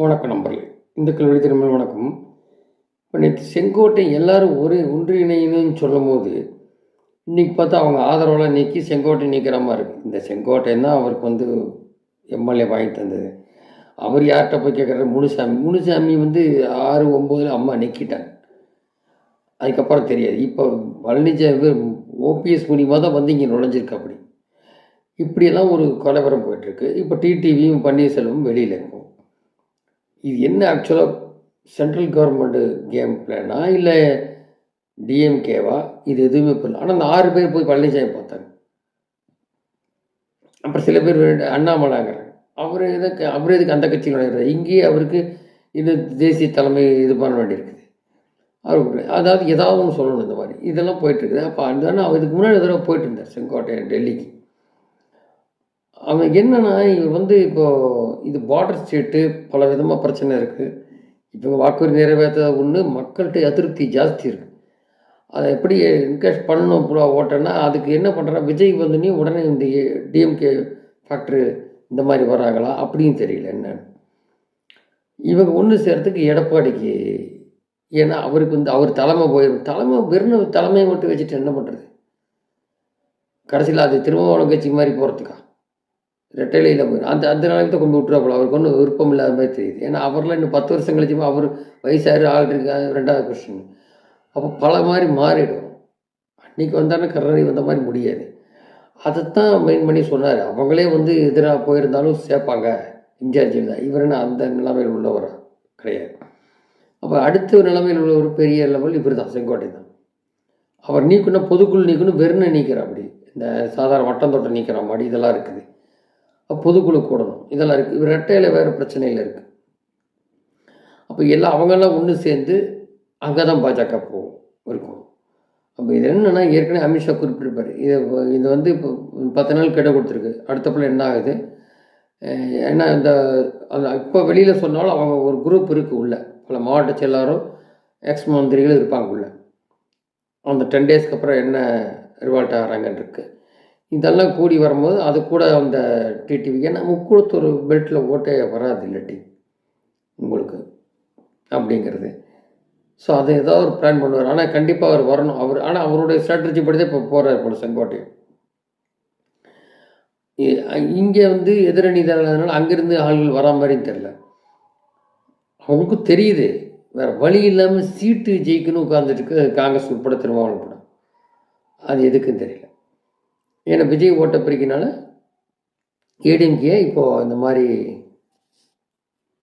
வணக்கம் நம்பர்களே இந்த கல்வி திருமல் வணக்கம். இப்போ நேற்று செங்கோட்டை எல்லாரும் ஒரு ஒன்றிணையணும்னு சொல்லும் போது இன்றைக்கி பார்த்தா அவங்க ஆதரவெல்லாம் நீக்கி செங்கோட்டை நீக்கிற மாதிரி இருக்குது இந்த செங்கோட்டை தான் அவருக்கு வந்து எம்எல்ஏ வாங்கி தந்தது. அவர் யார்கிட்ட போய் கேட்குறாரு முனுசாமி. முனுசாமி வந்து ஆறு ஒம்போதில் அம்மா நீக்கிட்டாங்க. அதுக்கப்புறம் தெரியாது. இப்போ பழனிசாமி ஓபிஎஸ் மூலியமாக தான் வந்து இங்கே நுழைஞ்சிருக்கு அப்படி. இப்படியெல்லாம் ஒரு கலவரம் போயிட்டுருக்கு இப்போ டிடிவியும் பன்னீர்செல்வமும் வெளியில் இருக்கும். இது என்ன ஆக்சுவலாக சென்ட்ரல் கவர்மெண்ட்டு கேம் பிளானா இல்லை டிஎம்கேவா இது எதுவுமே புரியல. ஆனால் அந்த ஆறு பேர் போய் பழனிசாமி பார்த்தாங்க. அப்புறம் சில பேர் வேண்டு- அண்ணாமலைங்கிறாங்க. அவர் எதுக்கு அவர் எதுக்கு அந்த கட்சியில் நுழைகிறார் இங்கேயே அவருக்கு இந்த தேசிய தலைமை இது பண்ண வேண்டியிருக்குது. அவர் அதாவது ஏதாவது ஒன்று சொல்லணும் இந்த மாதிரி. இதெல்லாம் போயிட்டுருக்குது அப்போ அந்த அவர் இதுக்கு முன்னாடி தடவை போயிட்டு இருந்தார் செங்கோட்டையன் டெல்லிக்கு. அவன் என்னென்னா இவர் வந்து இப்போது இது பார்டர் ஸ்டேட்டு பல விதமாக பிரச்சனை இருக்குது இப்போ வாக்குறுதி நிறைவேற்ற ஒன்று மக்கள்கிட்ட அதிருப்தி ஜாஸ்தி இருக்குது அதை எப்படி என்கரேஜ் பண்ணணும் இப்போ ஓட்டன்னா அதுக்கு என்ன பண்ணுறா விஜய் வந்துனே உடனே இந்த டிஎம்கே ஃபேக்ட்ரு இந்த மாதிரி வராங்களா அப்படின்னு தெரியல என்னன்னு. இவங்க ஒன்று சேர்றதுக்கு எடப்பாடிக்கு ஏன்னா அவருக்கு வந்து அவர் தலைமை போயிடும் தலைமை வெறும் தலைமையை மட்டும் வச்சுட்டு என்ன பண்ணுறது கடைசியில் அது திருமாவளவன் கட்சி மாதிரி போகிறதுக்கா ரெட்டையிலையில் போயிடும் அந்த அந்த நாளைக்கு கொண்டு கொண்டு போல. அவருக்கு ஒன்றும் விருப்பம் இல்லாத மாதிரி தெரியுது. ஏன்னா அவர்லாம் இன்னும் பத்து வருஷம் கழிச்சு அவர் வயசாரு ஆள் இருக்காது ரெண்டாவது கொஸ்டின் அப்போ பல மாதிரி மாறிடும். அன்றைக்கி வந்தாலும் கருணை வந்த மாதிரி முடியாது. அதைத்தான் மெயின் பண்ணி சொன்னார். அவங்களே வந்து எதிராக போயிருந்தாலும் சேர்ப்பாங்க. இன்சார்ஜ் தான் இவர் என்ன அந்த நிலைமையில் உள்ளவரா? கிடையாது. அப்போ அடுத்த நிலைமையில் உள்ள ஒரு பெரிய லெவல் இவர் தான் செங்கோட்டை தான் அவர் நீக்கணும் பொதுக்குள் நீக்கணும் வெறுனை நீக்கிற அப்படி. இந்த சாதாரண வட்டம் தொட்டம் நீக்கிற மாதிரி இதெல்லாம் இருக்குது. பொதுக்குழு கூடணும். இதெல்லாம் இருக்குது இவர் ரெட்டையில் வேறு பிரச்சனையில் இருக்குது அப்போ எல்லாம் அவங்கெல்லாம் ஒன்று சேர்ந்து அங்கே தான் பாஜக போகும் இருக்கும். அப்போ இது என்னென்னா ஏற்கனவே அமித்ஷா குறிப்பிட்டிருப்பார். இது இது வந்து இப்போ பத்து நாள் கிட்ட கொடுத்துருக்கு. அடுத்தப்பில் என்ன ஆகுது? ஏன்னா இந்த அந்த இப்போ வெளியில் சொன்னாலும் அவங்க ஒரு குரூப் இருக்குது உள்ள. பல மாவட்ட செயலாளரும் எக்ஸ் மந்திரிகளும் இருப்பாங்க உள்ள. அந்த டென் டேஸ்க்கு அப்புறம் என்ன ரிவால்ட் ஆகிறாங்கன்னு இருக்குது இதெல்லாம் கூடி வரும்போது அது கூட அந்த டிடிவி ஏன்னா முக்குளத்தூர் பெல்ட்டில் ஓட்டே வராது இல்லாட்டி உங்களுக்கு அப்படிங்கிறது. ஸோ அதை ஏதாவது ஒரு பிளான் பண்ணுவார். ஆனால் கண்டிப்பாக அவர் வரணும். அவர் ஆனால் அவருடைய ஸ்ட்ராட்டஜி படி தான் இப்போ போகிறார் போல செங்கோட்டை இங்கே வந்து எதிரணி தான் அங்கேருந்து ஆள்கள் வரா மாதிரியும் தெரில அவங்களுக்கும் தெரியுது. வேறு வழி இல்லாமல் சீட்டு ஜெயிக்கணும் உட்காந்துட்டு காங்கிரஸ் உட்பட திருமாவளம் படம். அது எதுக்குன்னு தெரியல. ஏன்னா விஜய் ஓட்ட பிரிக்கினால ஏடிஎம்கே இப்போது இந்த மாதிரி